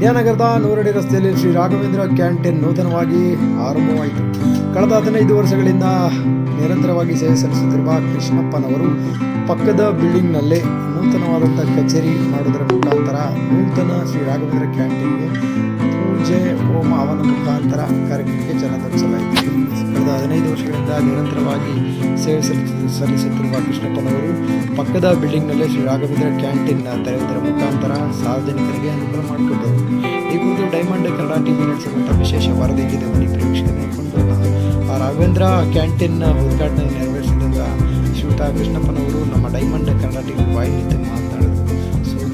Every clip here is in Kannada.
ಮಂಡ್ಯ ನಗರದ ನೂರಡಿ ರಸ್ತೆಯಲ್ಲಿ ಶ್ರೀ ರಾಘವೇಂದ್ರ ಕ್ಯಾಂಟೀನ್ ನೂತನವಾಗಿ ಆರಂಭವಾಯಿತು. ಕಳೆದ ಹದಿನೈದು ವರ್ಷಗಳಿಂದ ನಿರಂತರವಾಗಿ ಸೇವೆ ಸಲ್ಲಿಸುತ್ತಿರುವ ಕೃಷ್ಣಪ್ಪನವರು ಪಕ್ಕದ ಬಿಲ್ಡಿಂಗ್ನಲ್ಲೇ ನೂತನವಾದಂಥ ಕಚೇರಿ ಮಾಡುವುದರ ಮುಖಾಂತರ ನೂತನ ಶ್ರೀ ರಾಘವೇಂದ್ರ ಕ್ಯಾಂಟೀನ್ಗೆ ಪೂಜೆ, ಹೋಮ ಅವನ ಮುಖಾಂತರ ಕಾರ್ಯಕ್ರಮಕ್ಕೆ ಜನ ತರಿಸಲಾಯಿತು ಹದಿನೈದು ವರ್ಷಗಳಿಂದ ನಿರಂತರವಾಗಿ ಸೇವೆ ಸಲ್ಲಿಸಿದ ಸಲ್ಲಿಸುತ್ತಿರುವ ಕೃಷ್ಣಪ್ಪನವರು ಪಕ್ಕದ ಬಿಲ್ಡಿಂಗ್ನಲ್ಲೇ ಶ್ರೀ ರಾಘವೇಂದ್ರ ಕ್ಯಾಂಟೀನ್ ತೆರೆಯುವುದರ ಮುಖಾಂತರ ಸಾರ್ವಜನಿಕರಿಗೆ ಅನುಕೂಲ ಮಾಡಿಕೊಟ್ಟರು. ಈ ಕುರಿತು ಡೈಮಂಡ್ ಕನ್ನಡ ಟಿವಿ ನಡೆಸಿರುವಂಥ ವಿಶೇಷ ವರದಿ ಬನ್ನಿ ಪ್ರೇಕ್ಷಕರೇ ನೋಡಿಕೊಂಡು ಆ ರಾಘವೇಂದ್ರ ಕ್ಯಾಂಟೀನ್ನ ಉದ್ಘಾಟನೆ ನೆರವೇರಿಸಿದಂಥ ಶ್ರೀಯುತ ಕೃಷ್ಣಪ್ಪನವರು ನಮ್ಮ ಡೈಮಂಡ್ ಕನ್ನಡ ಟಿವಿ ವಾಹಿನಿಯಲ್ಲಿ ಮಾತನಾಡಿದರು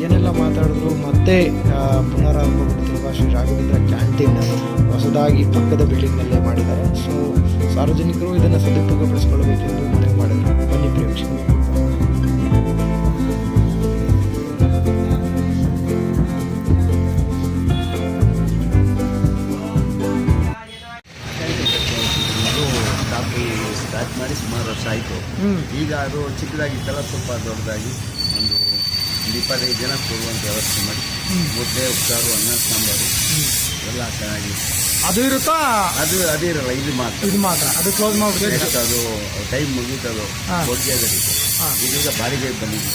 ಏನೆಲ್ಲ ಮಾತಾಡಿದ್ರು ಮತ್ತೆ ಆ, ಪುನರಾರಂಭಗೊಳ್ಳುತ್ತಿರುವ ಶ್ರೀ ರಾಘವೇಂದ್ರ ಕ್ಯಾಂಟೀನ್ ಹೊಸದಾಗಿ ಪಕ್ಕದ ಬಿಲ್ಡಿಂಗ್ನಲ್ಲೇ ಮಾಡಿದ್ದಾರೆ ಸೊ ಸಾರ್ವಜನಿಕರು ಇದನ್ನು ಸದುಪಯೋಗಪಡಿಸಿಕೊಳ್ಳಬೇಕೆಂದು ಮನವಿ ಮಾಡಿದರು ಬನ್ನಿ ಪ್ರೇಕ್ಷಕರು ಸ್ಟಾರ್ಟ್ ಮಾಡಿ ಸುಮಾರು ವರ್ಷ ಆಯಿತು ಈಗ ಅದು ಚಿಕ್ಕದಾಗಿತ್ತಲ್ಲ ಸ್ವಲ್ಪ ದೊಡ್ಡದಾಗಿ ಇಪ್ಪತ್ತೈದು ಜನ ಕೊಡುವಂಥ ವ್ಯವಸ್ಥೆ ಮಾಡಿ. ಮುದ್ದೆ ಉಪ್ಸಾರು ಅನ್ನ ಸಾಂಬಾರು. ಎಲ್ಲ ಚೆನ್ನಾಗಿ. ಅದು ಇರುತ್ತಾ? ಅದು ಅದೇ ಇರಲ್ಲ ಇದು ಮಾತ್ರ. ಇದು ಮಾತ್ರ. ಅದು ಕ್ಲೋಸ್ ಮಾಡ್ಬಿಟ್ಟು ಅದು ಟೈಮ್ ಮುಗೀತದು ಅದು. ಇದೀಗ ಬಾಡಿಗೆ ಬಂದಿದೆ.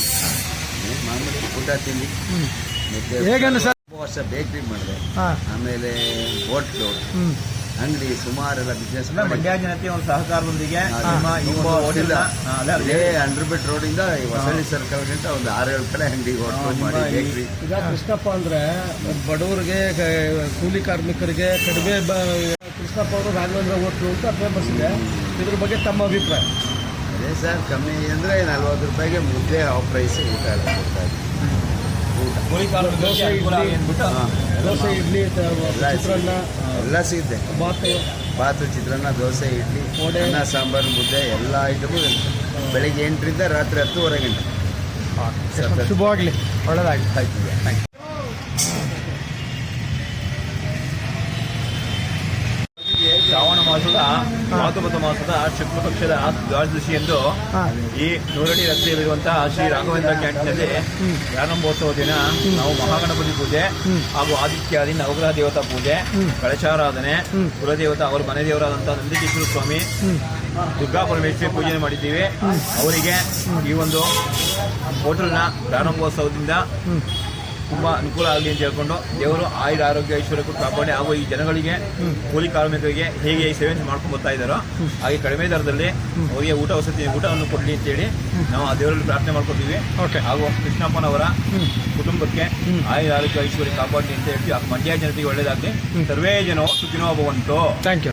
ಏನ್ ಮಾಮೂಲಿ ಊಟ ತಿಂಡಿ. ಮುದ್ದೆ ಹೇಗೆ ಸರ್ ವರ್ಷ ಬೇಕ್ರಿ ಮಾಡಿದೆ. ಆಮೇಲೆ ಹೋಟ್ಲು ಅಂಗಡಿ ಸುಮಾರೆಲ್ಲ ಬಿಸ್ನೆಸ್ ಮಂಡ್ಯ ಜನತೆ ಒಂದು ಸಹಕಾರದೊಂದಿಗೆ ಅದೇ ಇದೇ ರೋಡ್ ಇಂದ ಈ ಹೊಸಳ್ಳಿ ಸರ್ಕಲ್ ಗಿಂತ ಒಂದು ಆರೇಳು ಕಡೆ ಅಂಗಡಿ ಬೇಕ್ರಿ ಈಗ ಕೃಷ್ಣಪ್ಪ ಅಂದ್ರೆ ಬಡವರಿಗೆ ಕೂಲಿ ಕಾರ್ಮಿಕರಿಗೆ ಕಡಿಮೆ ಬ- ಕೃಷ್ಣಪ್ಪ ಅವರು ರಾಘವೇಂದ್ರ ಹೋಟ್ಲು ಅಂತ ಫೇಮಸ್ ಇದೆ. ಇದ್ರ ಬಗ್ಗೆ ತಮ್ಮ ಅಭಿಪ್ರಾಯ? ಅದೇ ಸರ್ ಕಮ್ಮಿ ಅಂದ್ರೆ ನಲ್ವತ್ತು ರೂಪಾಯಿಗೆ ಮುದ್ದೆ ಆ ಪ್ರೈಸ್ ಊಟ ದೋಸೆ, ಇಡ್ಲಿ. ದೋಸೆ ಇಡ್ಲಿ ಚಿತ್ರಾನ್ನ ಎಲ್ಲ ಸಿಗುತ್ತೆ. ಬಾತು. ಬಾತು ಚಿತ್ರಾನ್ನ ದೋಸೆ ಇಡ್ಲಿ. ಅನ್ನ ಸಾಂಬಾರು ಮುದ್ದೆ ಎಲ್ಲ ಐಟಮು ಬೆಳಿಗ್ಗೆ ಎಂಟರಿಂದ ರಾತ್ರಿ ಹತ್ತುವರೆ ಗಂಟೆ ಶುಭವಾಗಲಿ. ಒಳ್ಳೆಯದಾಗಿ ಆಯ್ತು. ಶ್ರಾವಣ ಮಾಸದ ಮಾತುಮತ ಮಾಸದ ಶುಕ್ಲ ಪಕ್ಷದ ದ್ವಾದಶಿಯಂದು ಎಂದು ಈ ನೂರಡಿ ರಸ್ತೆಯಲ್ಲಿರುವಂತಹ ಶ್ರೀ ರಾಘವೇಂದ್ರ ಕ್ಯಾಂಟೀನಲ್ಲಿ ಪ್ರಾರಂಭೋತ್ಸವ ದಿನ. ನಾವು ಮಹಾಗಣಪತಿ ಪೂಜೆ ಹಾಗೂ ಆದಿತ್ಯಾದಿ ನವಗ್ರಹ ದೇವತಾ ಪೂಜೆ ಕಳಶಾರಾಧನೆ ಕುಲದೇವತಾ ಅವರ ಮನೆ ದೇವರಾದಂತಹ ನಂದಿಕೇಶ್ವರ ಸ್ವಾಮಿ ದುರ್ಗಾ ಪರಮೇಶ್ವರಿ ಪೂಜೆ ಮಾಡಿದ್ದೀವಿ. ಅವರಿಗೆ ಈ ಒಂದು ಹೋಟೆಲ್ನ ಪ್ರಾರಂಭೋತ್ಸವದಿಂದ ತುಂಬಾ ಅನುಕೂಲ ಆಗಲಿ ಅಂತ ಹೇಳ್ಕೊಂಡು ದೇವರು ಆಯುರ ಆರೋಗ್ಯ ಐಶ್ವರ್ಯಕ್ಕೂ ಕಾಪಾಡಿ ಹಾಗೂ ಈ ಜನಗಳಿಗೆ ಕೂಲಿ ಕಾರ್ಮಿಕರಿಗೆ ಹೇಗೆ ಈ ಸೇವೆ ಮಾಡ್ಕೊಂಡು ಬರ್ತಾ ಇದ್ದಾರೋ ಹಾಗೆ ಕಡಿಮೆ ದರದಲ್ಲಿ ಅವರಿಗೆ ಊಟ ವಸತಿ ಊಟವನ್ನು ಕೊಡಲಿ ಅಂತೇಳಿ ನಾವು ಆ ದೇವರಲ್ಲಿ ಪ್ರಾರ್ಥನೆ ಮಾಡ್ಕೊತೀವಿ. ಹಾಗೂ ಕೃಷ್ಣಪ್ಪನವರ ಕುಟುಂಬಕ್ಕೆ ಆಯುರ ಆರೋಗ್ಯ ಐಶ್ವರ್ಯ ಕಾಪಾಡಲಿ ಅಂತ ಹೇಳ್ತೀವಿ. ಆ ಮಂಡ್ಯ ಜನತೆಗೆ ಒಳ್ಳೇದಾಗಲಿ. ಸರ್ವೇ ಜನ ಸುಖಿನೋ ಭವಂತು. Thank you